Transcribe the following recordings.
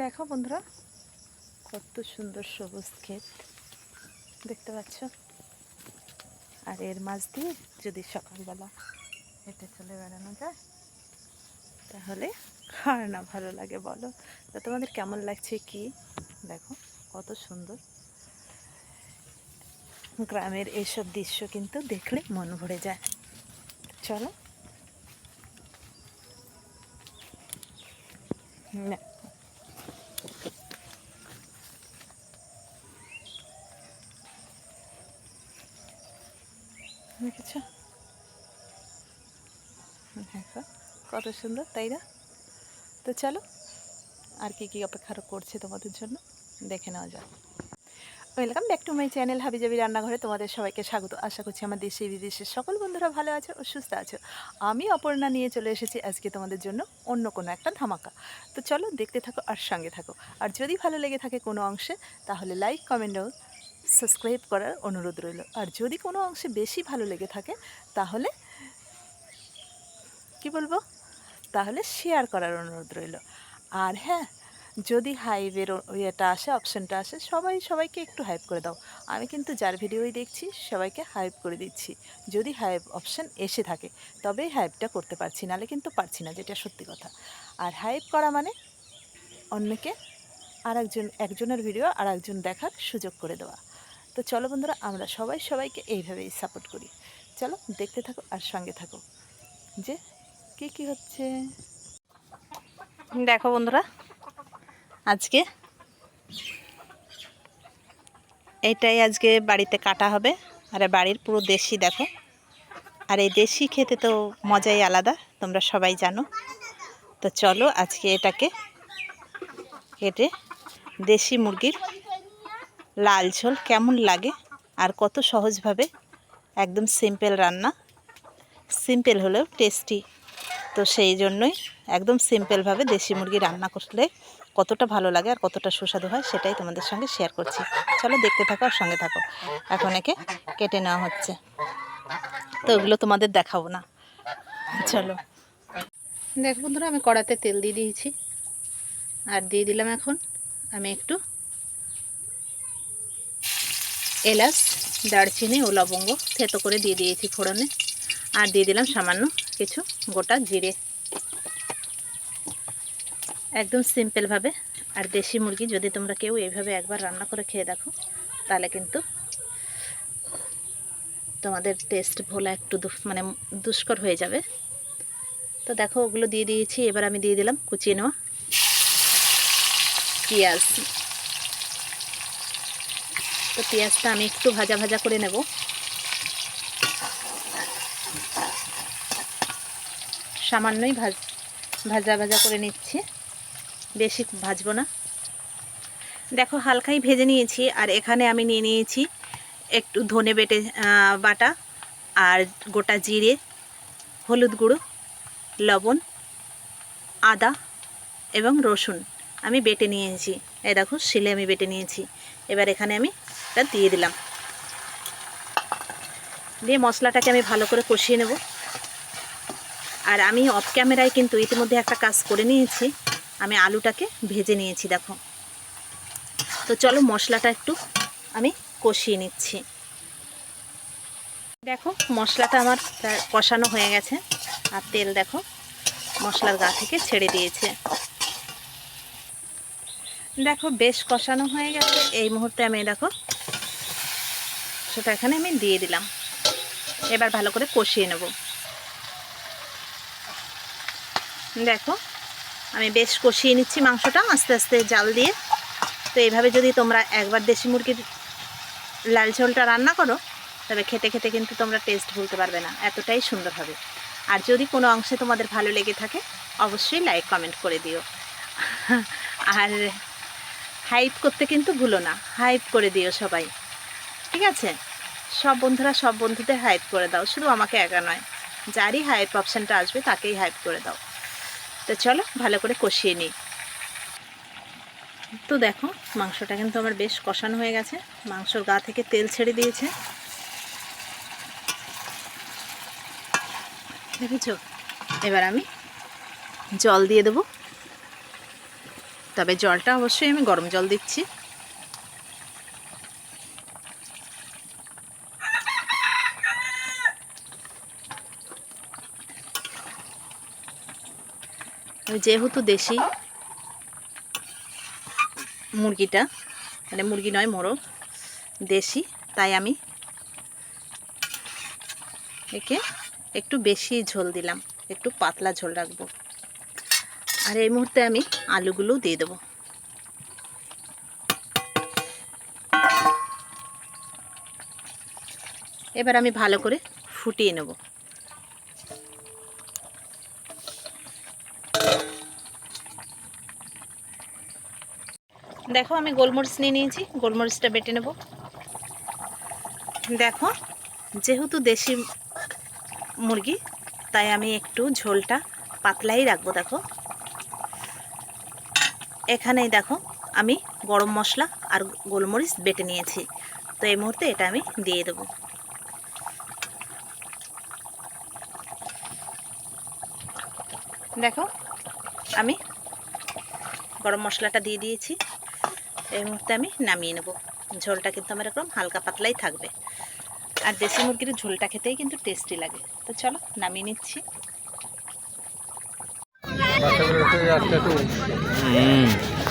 দেখো বন্ধুরা, কত সুন্দর সবুজ ক্ষেত। দেখতে পাচ্ছ? আর এর মাঝ দিয়ে যদি সকালবেলা হেঁটে চলে বেড়ানো যায়, তাহলে কার না ভালো লাগে, বলো। তা তোমাদের কেমন লাগছে কি? দেখো, কত সুন্দর। গ্রামের এইসব দৃশ্য কিন্তু দেখলে মন ভরে যায়। চলো। না। দেখেছ দেখো, কত সুন্দর, তাই না? তো চলো, আর কি কি অপেক্ষা করছে তোমাদের জন্য, দেখে নেওয়া যাক। Welcome back to my channel হাবিজাবি রান্নাঘরে তোমাদের সবাইকে স্বাগত। আশা করছি আমার দেশে, বিদেশের সকল বন্ধুরা ভালো আছো ও সুস্থ আছো। আমি অপর্ণা নিয়ে চলে এসেছি আজকে তোমাদের জন্য অন্য কোনো একটা ধামাকা। তো চলো দেখতে থাকো আর সঙ্গে থাকো। আর যদি ভালো লেগে থাকে কোনো অংশে, তাহলে লাইক কমেন্ট সাবস্ক্রাইব করার অনুরোধ রইল। আর যদি কোনো অংশে বেশি ভালো লেগে থাকে, তাহলে কি বলব? তাহলে শেয়ার করার অনুরোধ রইল। আর হ্যাঁ যদি হাইভের ইয়েটা আসে অপশানটা আসে, সবাই সবাইকে একটু হাইপ করে দাও। আমি কিন্তু যার ভিডিওই দেখছি, সবাইকে হাইপ করে দিচ্ছি। যদি হাইপ অপশান এসে থাকে, তবেই হাইপটা করতে পারছি নাহলে কিন্তু পারছি না, যেটা সত্যি কথা। আর হাইপ করা মানে অন্যকে আর একজন একজনের ভিডিও আর একজন দেখার সুযোগ করে দেওয়া। তো চলো বন্ধুরা, আমরা সবাই সবাইকে এইভাবেই সাপোর্ট করি। চলো দেখতে থাকো আর সঙ্গে থাকো। যে কি কি হচ্ছে? দেখো বন্ধুরা, আজকে এইটাই আজকে বাড়িতে কাটা হবে। আর বাড়ির পুরো দেশি দেখো। আর এই দেশি খেতে তো মজাই আলাদা, তোমরা সবাই জানো। তো চলো আজকে এটাকে কেটে দেশি মুরগির লাল ঝোল কেমন লাগে? আর কত সহজভাবে? একদম সিম্পল রান্না। সিম্পল হলেও টেস্টি তো সেই জন্যই একদম সিম্পলভাবে দেশি মুরগি রান্না করলে কতটা ভালো লাগে আর কতটা সুস্বাদু হয় সেটাই তোমাদের সঙ্গে শেয়ার করছি। চলো দেখতে থাকো আর সঙ্গে থাকো। এখন একে কেটে নেওয়া হচ্ছে। তো ওগুলো তোমাদের দেখাবো না। চলো। দেখো বন্ধুরা, আমি কড়াতে তেল দিয়ে দিয়েছি। আর দিয়ে দিলাম এখন আমি একটু এলাচ, দারচিনি ও লবঙ্গ থেতো করে দিয়ে দিয়েছি ফোড়নে। আর দিয়ে দিলাম সামান্য কিছু গোটা জিরে। একদম সিম্পলভাবে আর দেশি মুরগি যদি তোমরা কেউ এইভাবে একবার রান্না করে খেয়ে দেখো, তাহলে কিন্তু তোমাদের টেস্ট ভোলা একটু মানে দুষ্কর হয়ে যাবে। তো দেখো, ওগুলো দিয়ে দিয়েছি। এবার আমি দিয়ে দিলাম কুচিয়ে নেওয়া পেঁয়াজ। তো পেঁয়াজটা আমি একটু ভাজা ভাজা করে নেব। সামান্যই ভাজ ভাজা ভাজা করে নিচ্ছি। বেশি ভাজবো না। দেখো হালকাই ভেজে নিয়েছি, আর এখানে আমি নিয়ে নিয়েছি একটু ধনে বেটে বাটা আর গোটা জিরে, হলুদ গুঁড়ো, লবণ, আদা এবং রসুন। আমি বেটে নিয়েছি। এই দেখো, শিলে আমি বেটে নিয়েছি। এবার এখানে আমি এটা দিয়ে দিলাম। দিয়ে মশলাটাকে আমি ভালো করে কষিয়ে নেব। আর আমি অফ ক্যামেরায় কিন্তু ইতিমধ্যে একটা কাজ করে নিয়েছি। আমি আলুটাকে ভেজে নিয়েছি, দেখো। তো চলো মশলাটা একটু আমি কষিয়ে নিচ্ছি। দেখো, মশলাটা আমার কষানো হয়ে গেছে। আর তেল দেখো, মশলার গা থেকে ছেড়ে দিয়েছে। দেখো, বেশ কষানো হয়ে গেছে। এই মুহূর্তে আমি, দেখো, সেটা এখানে আমি দিয়ে দিলাম। এবার ভালো করে কষিয়ে নেব। দেখো, আমি বেশ কষিয়ে নিচ্ছি মাংসটা আস্তে আস্তে জাল দিয়ে। তো এইভাবে যদি তোমরা একবার দেশি মুরগির লাল ঝোলটা রান্না করো, তবে খেতে খেতে কিন্তু তোমরা টেস্ট ভুলতে পারবে না, এতটাই সুন্দর হবে। আর যদি কোনো অংশে তোমাদের ভালো লেগে থাকে, অবশ্যই লাইক কমেন্ট করে দিও। আর হাইপ করতে কিন্তু ভুলো না। হাইপ করে দিও সবাই। ঠিক আছে? সব বন্ধুরা সব বন্ধুদের হাইপ করে দাও। শুধু আমাকে একা নয়। যারই হাইপ অপশানটা আসবে, তাকেই হাইপ করে দাও। তো চলো, ভালো করে কষিয়ে নিই। তো দেখো, মাংসটা কিন্তু আমার বেশ কষানো হয়ে গেছে। মাংসর গা থেকে তেল ছেড়ে দিয়েছে। দেখেছ? এবার আমি জল দিয়ে দেবো। তবে জলটা অবশ্যই আমি গরম জল দিচ্ছি। যেহেতু দেশি মুরগিটা মানে মুরগি নয়, মোরগ, দেশি, তাই আমি একে একটু বেশি ঝোল দিলাম, একটু পাতলা ঝোল রাখব। আর এই মুহূর্তে আমি আলুগুলো দিয়ে দেবো। এবার আমি ভালো করে ফুটিয়ে নেব। দেখো আমি গোলমরিচ নিয়ে নিয়েছি, গোলমরিচটা বেটে নেব। দেখো, যেহেতু দেশি মুরগি, তাই আমি একটু ঝোলটা পাতলাই রাখব, দেখো। এখানেই দেখো আমি গরম মশলা আর গোলমরিচ বেটে নিয়েছি। তো এই মুহূর্তে এটা আমি দিয়ে দেব। দেখো, আমি গরম মশলাটা দিয়ে দিয়েছি। এই মুহূর্তে আমি নামিয়ে নেব। ঝোলটা কিন্তু আমার এরকম হালকা পাতলাই থাকবে। আর দেশি মুরগির ঝোলটা খেতেই কিন্তু টেস্টি লাগে। তো চলো, নামিয়ে নিচ্ছি। 这个是非常接受的嗯。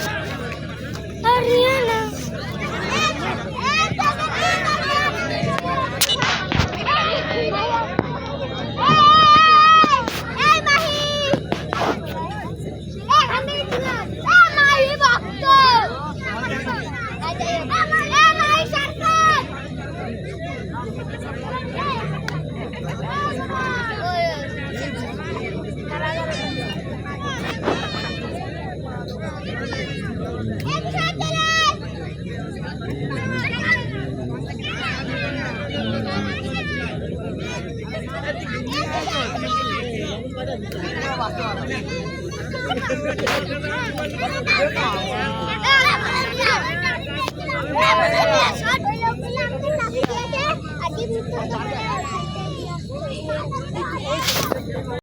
You.